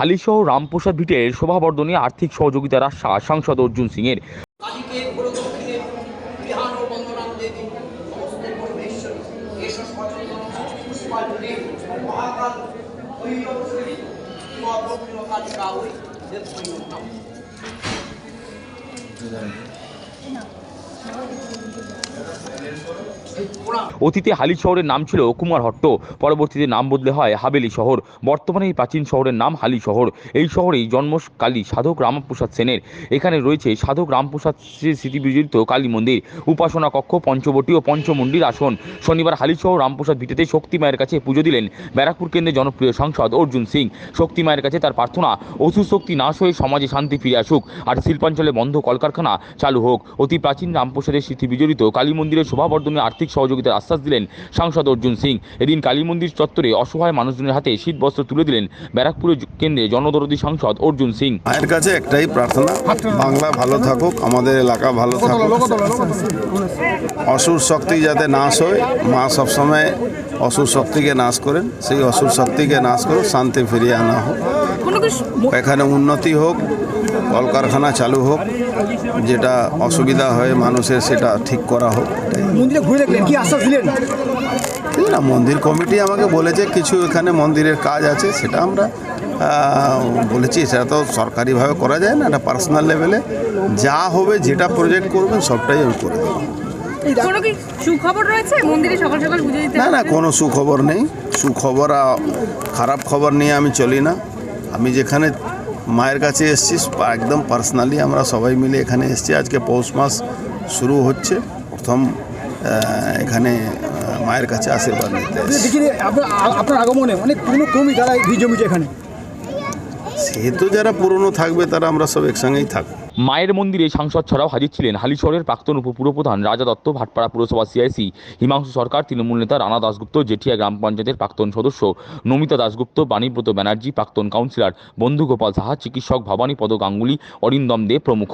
হালিশহর রামপ্রসাদ ভিটের শোভাবর্ধনে আর্থিক সহযোগিতার আশ্বাস সাংসদ অর্জুন সিংয়ের। কালীকে প্রদক্ষিণে অতীতে হালি শহরের নাম ছিল কুমারহট্ট পরবর্তীতে নাম বদলে হয় হাবেলি শহর। বর্তমানে এই প্রাচীন শহরের নাম হালি শহর। এই শহরেই জন্মকালী সাধক রামপ্রসাদ সেনের। এখানে রয়েছে সাধক রামপ্রসাদ শ্রী স্মৃতি বিজড়িত কালী মন্দির, উপাসনা কক্ষ, পঞ্চবটী ও পঞ্চমন্ডির আসন। শনিবার হালিশহর রামপ্রসাদ ভিটেতে শক্তি মায়ের কাছে পুজো দিলেন ব্যারাকপুর কেন্দ্রের জনপ্রিয় সাংসদ অর্জুন সিং। শক্তি মায়ের কাছে তার প্রার্থনা, অসুর শক্তি নাশ হয়ে সমাজে শান্তি ফিরে আসুক। আর শিল্পাঞ্চলে বন্ধ কলকারখানা চালু হোক। অতি প্রাচীন রামপ্রসাদের স্মৃতি বিজড়িত কালী মন্দিরের শোভাবর্ধনে আর্থিক সহযোগিতার আশ্বাস দিলেন সাংসদ অর্জুন সিং। এদিন কালী মন্দির চত্বরে অসহায় মানুষজনের হাতে শীত বস্ত্র তুলে দিলেন ব্যারাকপুরের কেন্দ্রে জনদরদী সাংসদ অর্জুন সিং। মায়ের কাছে একটাই প্রার্থনা, বাংলা ভালো থাকুক, আমাদের এলাকা ভালো থাকুক। অসুর শক্তি যাতে নাশ হয়, মা সবসময় অসুর শক্তিকে নাশ করেন, সেই অসুর শক্তিকে নাশ করে শান্তি ফিরিয়ে আনা হোক। এখানে উন্নতি হোক কলকারখানা চালু হোক যেটা অসুবিধা হয় মানুষের সেটা ঠিক করা হোক মন্দিরে ঘুরে দেখলেন কি আশ্বাস দিলেন? না মন্দির কমিটি আমাকে বলেছে কিছু এখানে মন্দিরের কাজ আছে সেটা আমরা বলেছি সেটা তো সরকারিভাবে করা যায় না এটা পার্সোনাল লেভেলে যা হবে যেটা প্রজেক্ট করবেন সবটাই আমি করে দেবো। না না কোনো সুখবর নেই। সুখবর আর খারাপ খবর নিয়ে আমি চলি না। আমি যেখানে মায়ের কাছে এসেছি একদম পার্সোনালি আমরা সবাই মিলে এখানে এসেছি। আজকে পৌষ মাস শুরু হচ্ছে। প্রথম এখানে মায়ের কাছে আশীর্বাদ নিতে আপনার আপনার আগমনে অনেক পুরনো কর্মী তারা ভিড় এখানে। সেহেতু যারা পুরনো থাকবে তারা আমরা সব একসঙ্গেই থাকব। মায়ের মন্দিরে সাংসদ ছাড়াও হাজির ছিলেন হালিশহরের প্রাক্তন উপপুরপ্রধান রাজা দত্ত ভাটপাড়া পুরসভা সিআইসি হিমাংশু সরকার, তৃণমূল নেতা রানা দাসগুপ্ত জেঠিয়া গ্রাম পঞ্চায়েতের প্রাক্তন সদস্য, নমিতা দাশগুপ্ত, বাণীব্রত ব্যানার্জি, প্রাক্তন কাউন্সিলর বন্ধুগোপাল সাহা, চিকিৎসক ভবানী ভবানীপদ গাঙ্গুলি, অরিন্দম দে প্রমুখ।